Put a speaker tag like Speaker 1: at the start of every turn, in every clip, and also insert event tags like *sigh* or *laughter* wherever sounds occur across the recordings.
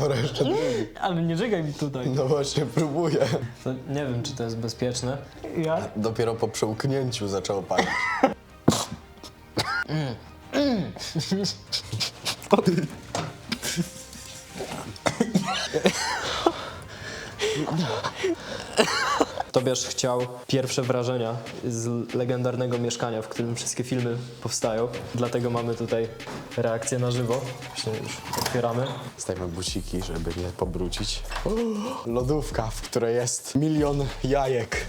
Speaker 1: Dobra, jeszcze drugi.
Speaker 2: Ale nie żygaj mi tutaj.
Speaker 1: No właśnie, próbuję.
Speaker 2: To nie wiem, czy to jest bezpieczne. Ja?
Speaker 1: Dopiero po przełknięciu zaczęło palić.
Speaker 2: Tobiasz chciał pierwsze wrażenia z legendarnego mieszkania, w którym wszystkie filmy powstają. Dlatego mamy tutaj reakcję na żywo. Właśnie już otwieramy.
Speaker 1: Stajemy buciki, żeby nie pobrucić. Lodówka, w której jest milion jajek.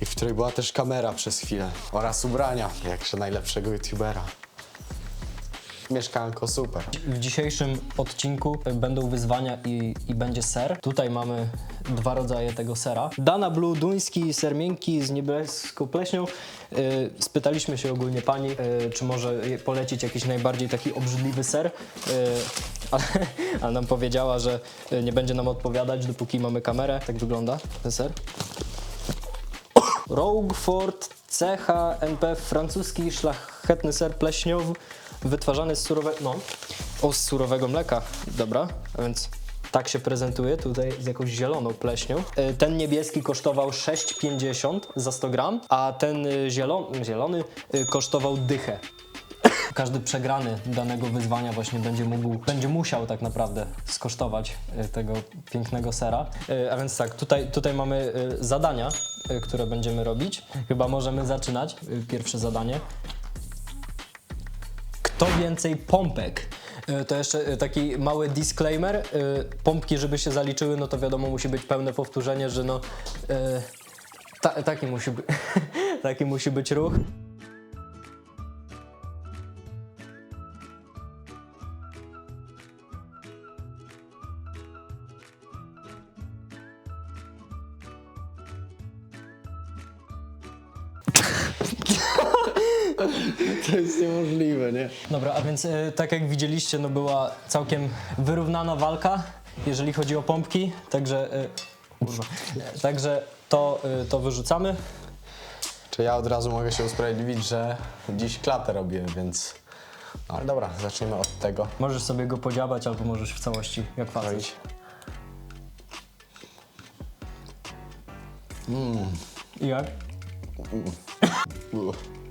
Speaker 1: I w której była też kamera przez chwilę. Oraz ubrania, jakże najlepszego youtubera. Mieszkanko super.
Speaker 2: W dzisiejszym odcinku będą wyzwania i, i będzie ser. Tutaj mamy dwa rodzaje tego sera. Dana Blue, duński ser miękki z niebieską pleśnią. Yy, spytaliśmy się ogólnie pani, yy, czy może polecić jakiś najbardziej taki obrzydliwy ser, yy, ale, ale nam powiedziała, że nie będzie nam odpowiadać, dopóki mamy kamerę. Tak wygląda ten ser. Roquefort CHNP francuski szlachetny ser pleśniowy wytwarzany z surowego, no, o, z surowego mleka, dobra, a więc tak się prezentuje tutaj z jakąś zieloną pleśnią. E, Ten niebieski kosztował 6,50 za 100 gram, a ten y, zielony, zielony kosztował dychę. *coughs* Każdy przegrany danego wyzwania właśnie będzie mógł, będzie musiał tak naprawdę skosztować y, tego pięknego sera. A więc tak, tutaj, tutaj mamy zadania, które będziemy robić. Chyba możemy zaczynać. Pierwsze zadanie. Kto więcej pompek? Y, To jeszcze y, taki mały disclaimer. Y, Pompki, żeby się zaliczyły, no to wiadomo, musi być pełne powtórzenie, że no... Ta, taki, musi by, *laughs* taki musi być ruch. *laughs*
Speaker 1: To jest niemożliwe, nie?
Speaker 2: Dobra, a więc e, tak jak widzieliście, no była całkiem wyrównana walka, jeżeli chodzi o pompki, także, e, kurwa, E, także to, e, to wyrzucamy.
Speaker 1: Czy ja od razu mogę się usprawiedliwić, że dziś klatę robię, więc... No ale dobra, zacznijmy od tego.
Speaker 2: Możesz sobie go podziabać albo możesz w całości, jak facet.
Speaker 1: Robić.
Speaker 2: I jak?
Speaker 1: Uff.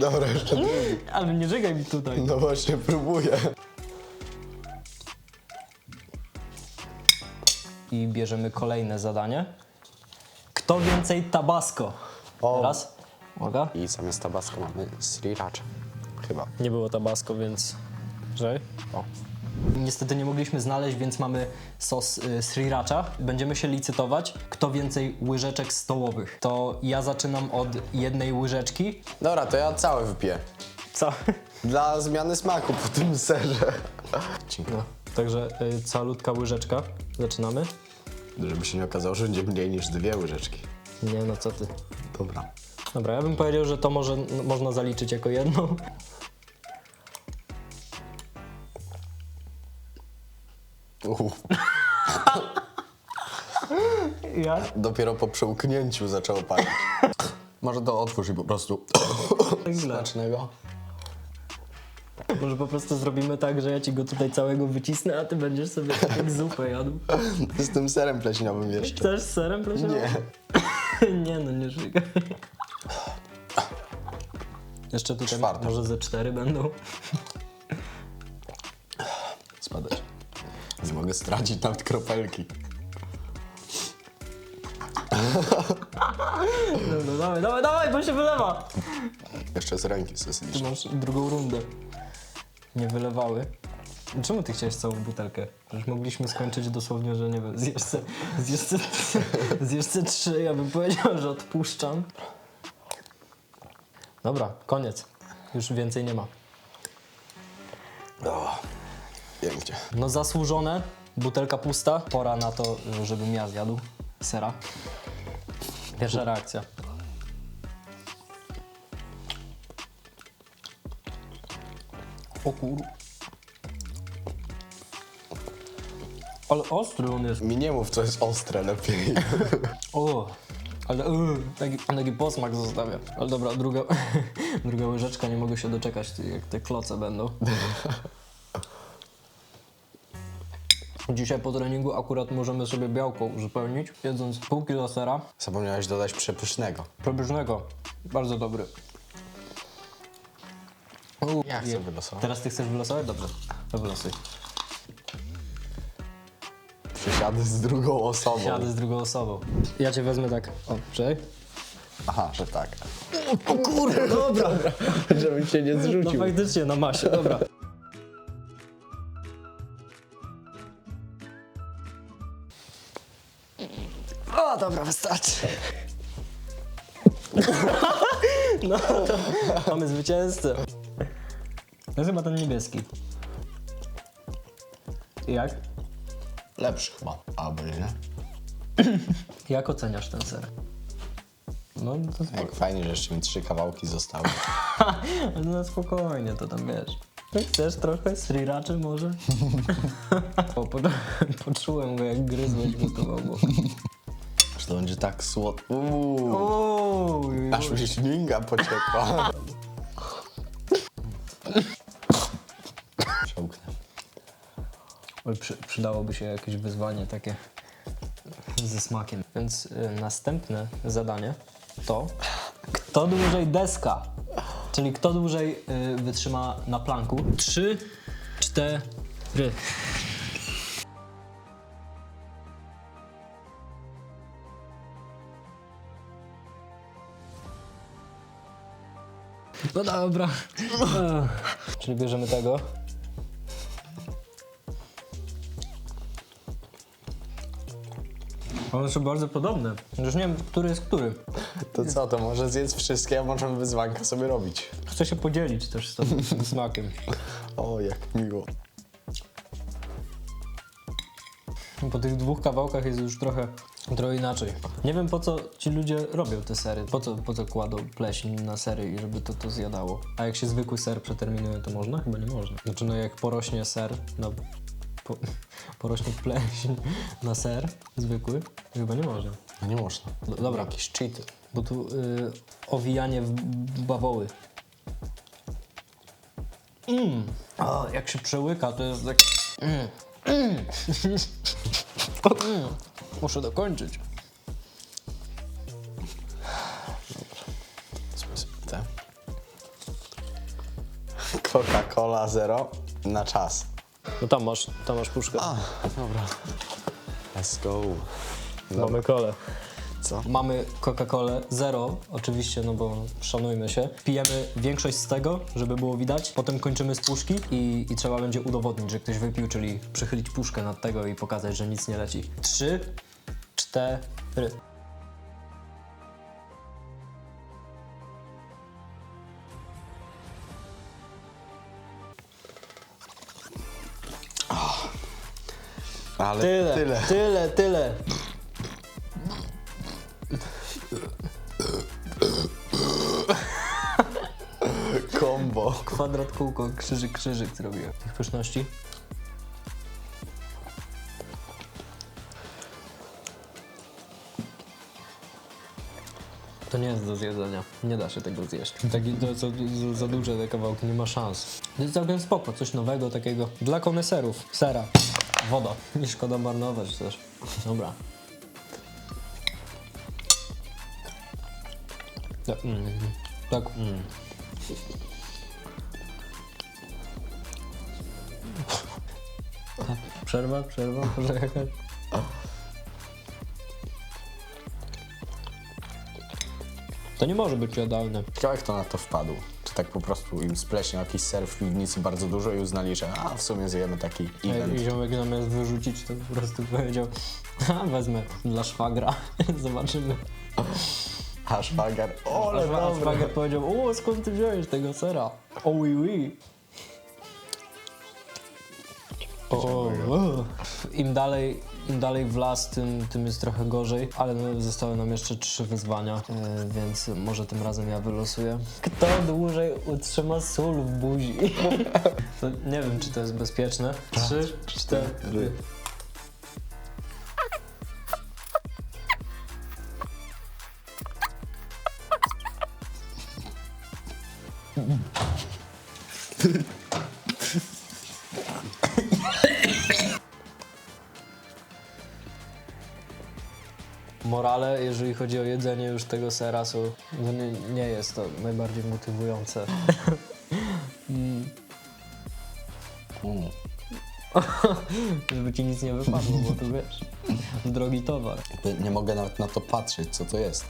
Speaker 1: Dobra, jeszcze drugi.
Speaker 2: Ale nie żygaj mi tutaj.
Speaker 1: No właśnie, próbuję.
Speaker 2: I bierzemy kolejne zadanie. Kto więcej tabasco?
Speaker 1: O.
Speaker 2: Raz. Uwaga.
Speaker 1: I zamiast tabasco mamy sriracha. Chyba.
Speaker 2: Nie było tabasco, więc... Żej.
Speaker 1: O.
Speaker 2: Niestety nie mogliśmy znaleźć, więc mamy sos y, sriracha. Będziemy się licytować, kto więcej łyżeczek stołowych. To ja zaczynam od jednej łyżeczki.
Speaker 1: Dobra, to ja całe wypiję.
Speaker 2: Co?
Speaker 1: Dla zmiany smaku po tym serze.
Speaker 2: No, także y, calutka łyżeczka. Zaczynamy.
Speaker 1: Żeby się nie okazało, że będzie mniej niż dwie łyżeczki.
Speaker 2: Nie, no co ty.
Speaker 1: Dobra.
Speaker 2: Dobra, ja bym powiedział, że to może no, można zaliczyć jako jedną.
Speaker 1: Uff.
Speaker 2: Ja?
Speaker 1: Dopiero po przełknięciu zaczęło palić. Może to otwórz i po prostu...
Speaker 2: Źle.
Speaker 1: Smacznego.
Speaker 2: Może po prostu zrobimy tak, że ja ci go tutaj całego wycisnę, a ty będziesz sobie tak jak zupę jadł.
Speaker 1: Z tym serem pleśniowym jeszcze.
Speaker 2: Chcesz z serem, proszę?
Speaker 1: Nie. *laughs*
Speaker 2: nie no, nie żygaj. Jeszcze tutaj może ze cztery będą.
Speaker 1: Mogę stracić nawet kropelki.
Speaker 2: No, no dawaj, dawaj, dawaj, bo się wylewa.
Speaker 1: Jeszcze z ręki
Speaker 2: Ty
Speaker 1: sesylicznie.
Speaker 2: masz drugą rundę. Nie wylewały. Czemu ty chciałeś całą butelkę? Przecież mogliśmy skończyć dosłownie, że nie wiem, zjesz se, zjesz se, zjesz se trzy, ja bym powiedział, że odpuszczam. Dobra, koniec. Już więcej nie ma.
Speaker 1: O, pięknie.
Speaker 2: No zasłużone, butelka pusta. Pora na to, żebym ja zjadł sera. Pierwsza reakcja. O kur... Ale ostry on jest.
Speaker 1: Mi nie mów, co jest ostre lepiej.
Speaker 2: O, Ale yy, taki, taki posmak zostawia. Ale dobra, druga, *laughs* druga łyżeczka, nie mogę się doczekać, jak te kloce będą. Dzisiaj po treningu akurat możemy sobie białko uzupełnić, jedząc pół kilo sera
Speaker 1: Zapomniałeś dodać przepysznego.
Speaker 2: przebieżnego. Bardzo dobry. U,
Speaker 1: Ja chcę
Speaker 2: je-
Speaker 1: wylosować.
Speaker 2: Teraz ty chcesz wylosować? Dobrze, to wylosuj.
Speaker 1: Przysiady z drugą osobą.
Speaker 2: Siadę z drugą osobą. Ja cię wezmę tak. O, czekaj.
Speaker 1: Aha, że tak.
Speaker 2: Kurde, dobra. *laughs*
Speaker 1: Żebym się nie
Speaker 2: No
Speaker 1: zrzucił.
Speaker 2: faktycznie, na masie, dobra. O, dobra, wystarczy. *laughs* No, to mamy zwycięzcę. To jest chyba ten niebieski. Jak?
Speaker 1: Lepszy chyba. Albo nie? *clears throat*
Speaker 2: Jak oceniasz ten ser? No, to spoko-
Speaker 1: Jak fajnie, że jeszcze mi trzy kawałki zostały. *laughs*
Speaker 2: no spokojnie, to tam wiesz. Jak chcesz trochę sriraczy może? *laughs* o, po, poczułem go jak gryzłeś go to mogło.
Speaker 1: To będzie tak słodko. Uuu, Aż mi ślinga pociekła. Przełknę.
Speaker 2: Oj, przy, przydałoby się jakieś wyzwanie takie ze smakiem. Więc y, następne zadanie to kto dłużej deska, czyli kto dłużej y, wytrzyma na planku. Trzy, cztery. No dobra. *laughs* Czyli bierzemy tego. One są bardzo podobne. Już nie wiem, który jest który.
Speaker 1: To co, to może zjedz wszystkie, a możemy wyzwanka sobie robić.
Speaker 2: Chcę się podzielić też z tobą *laughs* tym smakiem.
Speaker 1: O, jak miło.
Speaker 2: Po tych dwóch kawałkach jest już trochę, trochę inaczej. Nie wiem po co ci ludzie robią te sery. Po co, po co kładą pleśń na sery i żeby to, to zjadało. A jak się zwykły ser przeterminuje, to można? Chyba nie można. Znaczy no jak porośnie ser na... Po, *laughs* porośnie pleśń na ser zwykły, chyba nie można.
Speaker 1: No nie można.
Speaker 2: Do- dobra.
Speaker 1: Jakieś cheaty.
Speaker 2: Bo tu y, owijanie w bawoły. Mm. O, jak się przełyka, to jest tak... Mm. Mm. Mm. *laughs* Muszę dokończyć.
Speaker 1: Te. Coca-Cola Zero na czas.
Speaker 2: No tam masz, tam masz puszkę.
Speaker 1: A, dobra. Let's go.
Speaker 2: Mamy kole.
Speaker 1: Co?
Speaker 2: Mamy Coca-Colę zero, oczywiście, no bo szanujmy się. Pijemy większość z tego, żeby było widać. Potem kończymy z puszki i, i trzeba będzie udowodnić, że ktoś wypił, czyli przychylić puszkę nad tego i pokazać, że nic nie leci. Trzy, cztery.
Speaker 1: Ale
Speaker 2: Tyle,
Speaker 1: tyle.
Speaker 2: tyle, Kwadrat, kółko, krzyżyk, krzyżyk zrobiłem. Tych pyszności. To nie jest do zjedzenia. Nie da się tego zjeść. Taki, to, za, za duże te kawałki, nie ma szans. To jest całkiem spoko, coś nowego takiego. Dla koneserów. Sera. Woda. *laughs* Nie szkoda marnować też. Dobra. Tak, mm, tak. Mm. Przerwa, przerwa, może jakaś? To nie może być jadalne.
Speaker 1: Ciekawe, jak to na to wpadł. Czy tak po prostu im spleśniał jakiś ser w piwnicy bardzo dużo i uznali, że a w sumie zjemy taki event.
Speaker 2: I ziomek zamiast wyrzucić, to po prostu powiedział, a wezmę dla szwagra, *laughs* zobaczymy.
Speaker 1: A szwagier, ole
Speaker 2: A
Speaker 1: dobra.
Speaker 2: szwagier powiedział, o skąd ty wziąłeś tego sera? O oui oui. O, o. Im dalej, im dalej w las, tym, tym jest trochę gorzej, ale no, zostały nam jeszcze trzy wyzwania, e, więc może tym razem ja wylosuję. Kto dłużej utrzyma sól w buzi? *laughs* To nie wiem, czy to jest bezpieczne. Trzy, cztery. Chodzi o jedzenie już tego sera, są, no nie, nie jest to najbardziej motywujące.
Speaker 1: Mm.
Speaker 2: Żeby ci nic nie wypadło, bo to wiesz, drogi towar.
Speaker 1: Jakby Nie mogę nawet na to patrzeć, co to jest.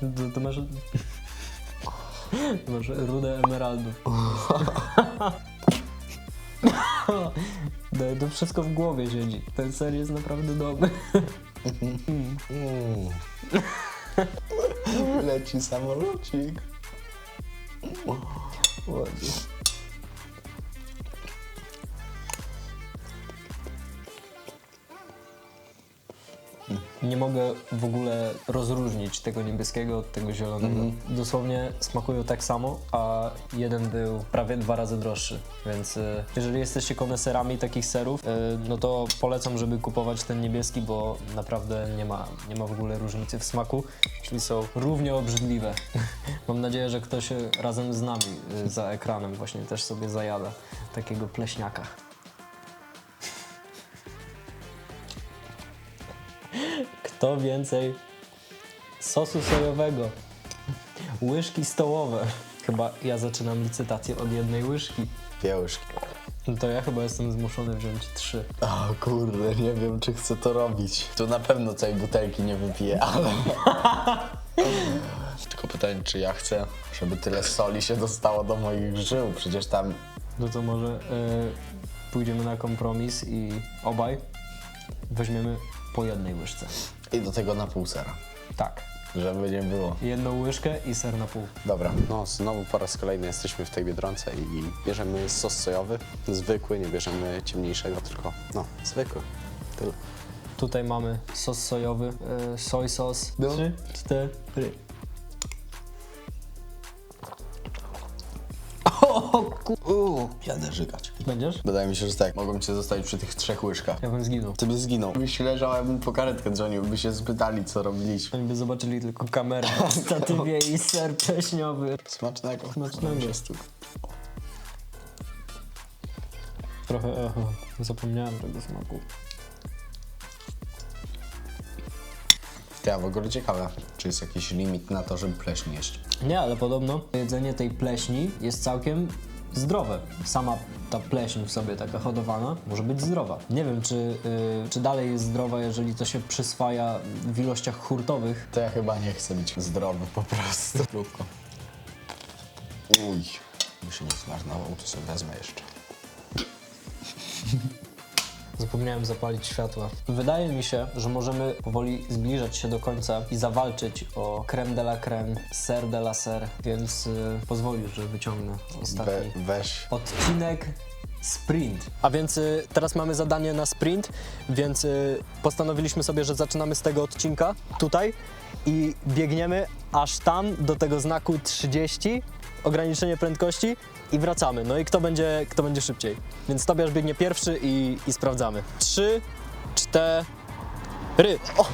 Speaker 2: To, to masz... Masz rudę emeraldów. *laughs* To, to wszystko w głowie siedzi. Ten ser jest naprawdę dobry.
Speaker 1: Mm. *laughs* Leci samolocik.
Speaker 2: Ładnie. Nie mogę w ogóle rozróżnić tego niebieskiego od tego zielonego. Dosłownie smakują tak samo, a jeden był prawie dwa razy droższy. Więc y, jeżeli jesteście koneserami takich serów, y, no to polecam, żeby kupować ten niebieski, bo naprawdę nie ma, nie ma w ogóle różnicy w smaku, czyli są równie obrzydliwe. *laughs* Mam nadzieję, że ktoś y, razem z nami y, za ekranem właśnie też sobie zajada takiego pleśniaka. Kto więcej sosu sojowego? Łyżki stołowe. Chyba ja zaczynam licytację od jednej łyżki.
Speaker 1: Dwie łyżki.
Speaker 2: No to ja chyba jestem zmuszony wziąć trzy.
Speaker 1: O kurde, nie wiem czy chcę to robić. Tu na pewno całej butelki nie wypiję, ale... *laughs* Tylko pytanie, czy ja chcę, żeby tyle soli się dostało do moich żył. Przecież tam
Speaker 2: No to może y, pójdziemy na kompromis i obaj weźmiemy po jednej łyżce.
Speaker 1: i do tego na pół sera.
Speaker 2: Tak.
Speaker 1: Żeby nie było.
Speaker 2: Jedną łyżkę i ser na pół.
Speaker 1: Dobra, no znowu po raz kolejny jesteśmy w tej Biedronce i bierzemy sos sojowy, zwykły, nie bierzemy ciemniejszego, tylko no, zwykły. Tyle.
Speaker 2: Tutaj mamy sos sojowy, y, soy sos.
Speaker 1: No.
Speaker 2: Trzy, cztery.
Speaker 1: Uuu, jadę żygać.
Speaker 2: Będziesz?
Speaker 1: Wydaje mi się, że tak, mogą cię zostawić przy tych trzech łyżkach.
Speaker 2: Ja bym zginął.
Speaker 1: Ty byś zginął. Byś leżał, ja bym po karetkę dzwonił, by się spytali, co robiliśmy.
Speaker 2: Oni by zobaczyli tylko kamerę *laughs* w statywie i ser pleśniowy.
Speaker 1: Smacznego.
Speaker 2: Smacznego.
Speaker 1: Jest.
Speaker 2: Trochę echo. Zapomniałem tego smaku.
Speaker 1: Ja w ogóle ciekawe, czy jest jakiś limit na to, żeby pleśń jeść.
Speaker 2: Nie, ale podobno jedzenie tej pleśni jest całkiem zdrowe. Sama ta pleśń w sobie taka hodowana może być zdrowa. Nie wiem, czy, y, czy dalej jest zdrowa, jeżeli to się przyswaja w ilościach hurtowych.
Speaker 1: To ja chyba nie chcę być zdrowy po prostu. Krótko. Uj, by się nie zmarnował, to sobie wezmę jeszcze.
Speaker 2: Zapomniałem zapalić światła. Wydaje mi się, że możemy powoli zbliżać się do końca i zawalczyć o creme de la creme, ser de la ser, więc y, pozwolisz, że wyciągnę ostatni.
Speaker 1: We, weź.
Speaker 2: Odcinek sprint. A więc y, teraz mamy zadanie na sprint, więc y, postanowiliśmy sobie, że zaczynamy z tego odcinka tutaj i biegniemy aż tam do tego znaku 30, ograniczenie prędkości i wracamy. No i kto będzie, kto będzie szybciej. Więc Tobiasz biegnie pierwszy i, i sprawdzamy. 3, 4, o!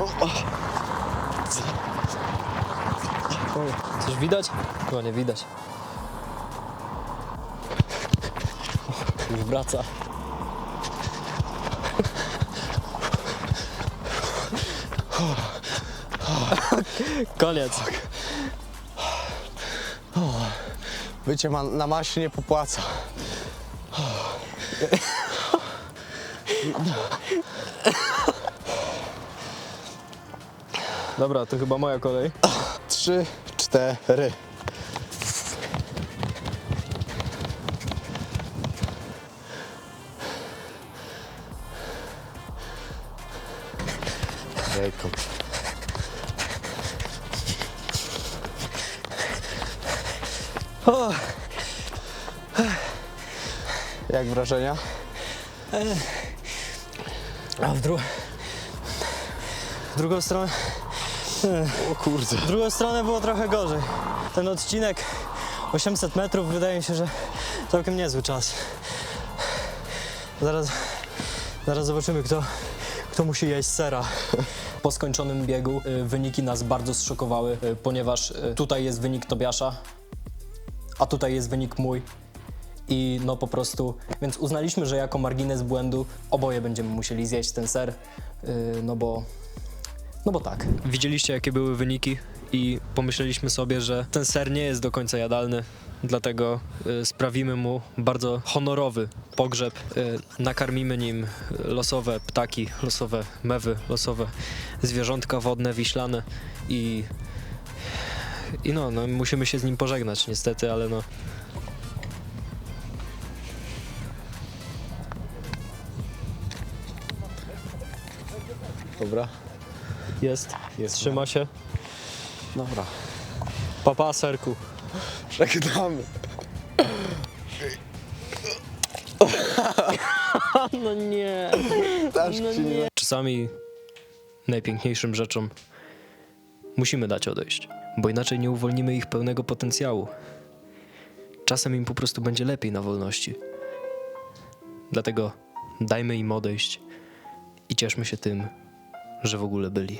Speaker 2: O, Coś widać? Nie widać. Już wraca. Koniec.
Speaker 1: Bycie ma, na masie nie popłaca.
Speaker 2: Dobra, to chyba moja kolej.
Speaker 1: Trzy, cztery. Jejku. Jak wrażenia?
Speaker 2: A w, dru... w drugą stronę.
Speaker 1: O kurde.
Speaker 2: W drugą stronę było trochę gorzej. Ten odcinek 800 metrów wydaje mi się, że całkiem niezły czas. Zaraz, zaraz zobaczymy, kto, kto musi jeść sera. Po skończonym biegu y, wyniki nas bardzo zszokowały, y, ponieważ y, tutaj jest wynik Tobiasza, a tutaj jest wynik mój. I no po prostu, więc uznaliśmy, że jako margines błędu oboje będziemy musieli zjeść ten ser, yy, no bo, no bo tak. Widzieliście jakie były wyniki i pomyśleliśmy sobie, że ten ser nie jest do końca jadalny, dlatego y, sprawimy mu bardzo honorowy pogrzeb. Y, nakarmimy nim losowe ptaki, losowe mewy, losowe zwierzątka wodne, wiślane i i no, no, musimy się z nim pożegnać niestety, ale no.
Speaker 1: Dobra.
Speaker 2: Jest,
Speaker 1: Jest.
Speaker 2: trzyma się.
Speaker 1: Dobra.
Speaker 2: Papa serku.
Speaker 1: Żegnamy. *laughs*
Speaker 2: No nie.
Speaker 1: Też
Speaker 2: No nie. Czasami najpiękniejszym rzeczom musimy dać odejść, bo inaczej nie uwolnimy ich pełnego potencjału. Czasem im po prostu będzie lepiej na wolności. Dlatego dajmy im odejść i cieszmy się tym, że w ogóle byli.